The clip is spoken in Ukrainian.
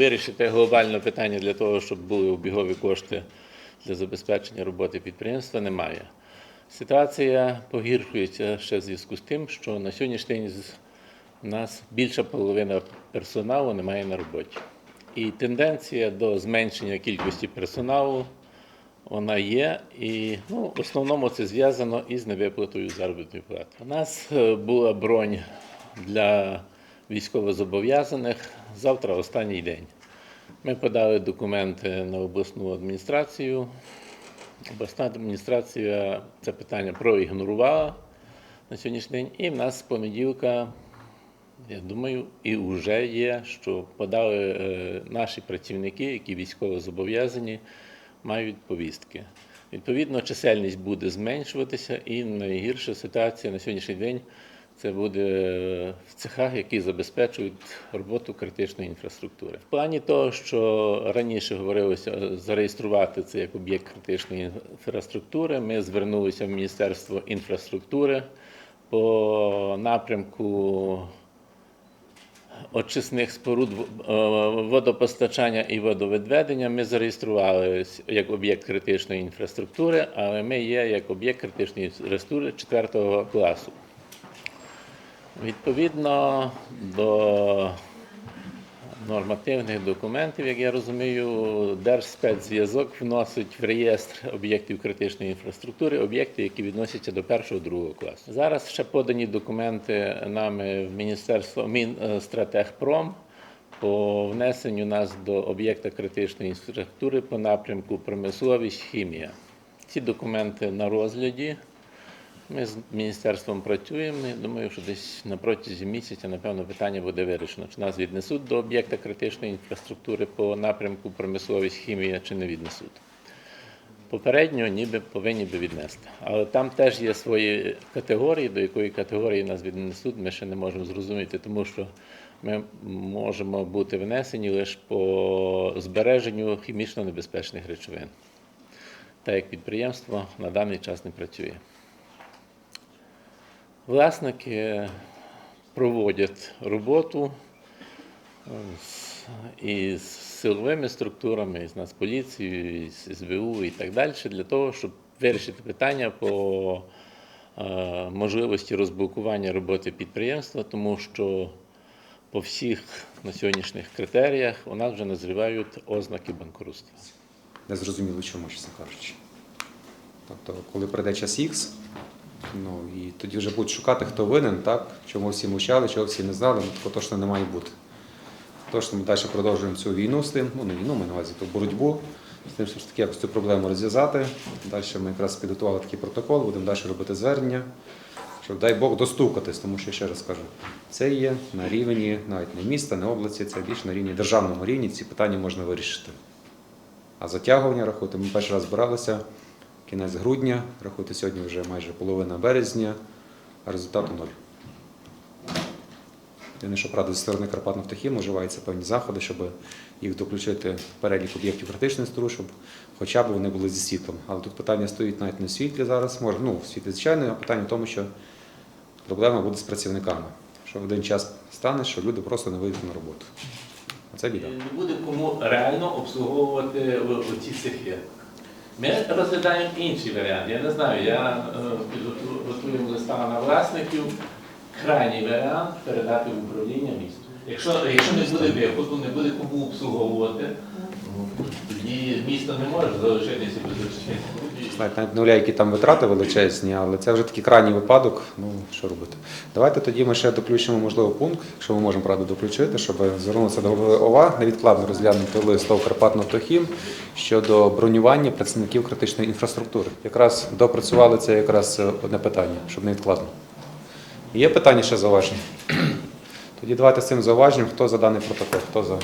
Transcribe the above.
Вирішити глобальне питання для того, щоб були обігові кошти для забезпечення роботи підприємства, немає. Ситуація погіршується ще в зв'язку з тим, що на сьогоднішній день у нас більша половина персоналу немає на роботі. І тенденція до зменшення кількості персоналу вона є, і ну, в основному це зв'язано із невиплатою заробітної плати. У нас е, була бронь для військовозобов'язаних. Завтра останній день. Ми подали документи на обласну адміністрацію. Обласна адміністрація це питання проігнорувала на сьогоднішній день. І в нас з понеділка, я думаю, і вже є, що подали е, наші працівники, які військово зобов'язані, мають повістки. Відповідно, чисельність буде зменшуватися, і найгірша ситуація на сьогоднішній день це буде в цехах, які забезпечують роботу критичної інфраструктури. В плані того, що раніше говорилося зареєструвати це як об'єкт критичної інфраструктури, ми звернулися в Міністерство інфраструктури по напрямку очисних споруд е, водопостачання і водовідведення ми зареєстрували як об'єкт критичної інфраструктури, але ми є як об'єкт критичної інфраструктури 4 класу. Відповідно до нормативних документів, як я розумію, Держспецзв'язок вносить в реєстр об'єктів критичної інфраструктури об'єкти, які відносяться до першого другого класу. Зараз ще подані документи нами в Міністерство Мінстратегпром по внесенню нас до об'єкта критичної інфраструктури по напрямку промисловість хімія. Ці документи на розгляді. Ми з міністерством працюємо. Я думаю, що десь на протязі місяця, напевно, питання буде вирішено. Чи нас віднесуть до об'єкта критичної інфраструктури по напрямку промисловість хімія, чи не віднесуть. Попередньо ніби повинні би віднести. Але там теж є свої категорії, до якої категорії нас віднесуть, ми ще не можемо зрозуміти, тому що ми можемо бути внесені лише по збереженню хімічно небезпечних речовин. Так як підприємство на даний час не працює. Власники проводять роботу е, з- із силовими структурами, і з Нацполіцією, із СБУ і так далі, для того, щоб вирішити питання по е, можливості розблокування роботи підприємства, тому що по всіх на сьогоднішніх критеріях у нас вже назрівають ознаки банкрутства. Не зрозуміло чому, чесно кажучи. Тобто, коли прийде час Х, ну і тоді вже будуть шукати, хто винен, так? Чому всі мовчали, чого всі не знали, ну такого точно не має бути. Точно ми далі продовжуємо цю війну з тим, ну не війну, ми на увазі, то боротьбу з тим, щоб таки якось цю проблему розв'язати. Далі ми якраз підготували такий протокол, будемо далі робити звернення, щоб, дай Бог, достукатись, тому що ще раз кажу, це є на рівні навіть не міста, не області, це більше на рівні державному рівні, ці питання можна вирішити. А затягування, рахуйте, ми перший раз збиралися кінець грудня, рахуйте, сьогодні вже майже половина березня, а результату ноль. Єдине, що правда, зі сторони Карпатнафтохіму вживаються певні заходи, щоб їх доключити в перелік об'єктів критичної структури, щоб хоча б вони були зі світлом. Але тут питання стоїть навіть не в світлі зараз, може, ну, в світлі звичайно, а питання в тому, що проблема буде з працівниками. Що в один час стане, що люди просто не вийдуть на роботу. Оце біда. Не буде кому реально обслуговувати о- оці цехи. Ми розглядаємо інший варіант. Я не знаю, я е, підготу- листа на власників. Крайній варіант передати управління місту. Якщо, якщо не буде виходу, не буде кому обслуговувати, тоді місто не може залишитися без речей. Навіть нуля, які там витрати величезні, але це вже такий крайній випадок. Ну що робити? Давайте тоді ми ще доключимо можливо пункт, якщо ми можемо правда доключити, щоб звернутися до голови ОВА, невідкладно розглянути лист ТОВ Карпатнафтохім щодо бронювання працівників критичної інфраструктури. Якраз допрацювали це якраз одне питання, щоб невідкладно. Є питання ще зауваження? Тоді давайте з цим зауваженням, хто за даний протокол, хто за.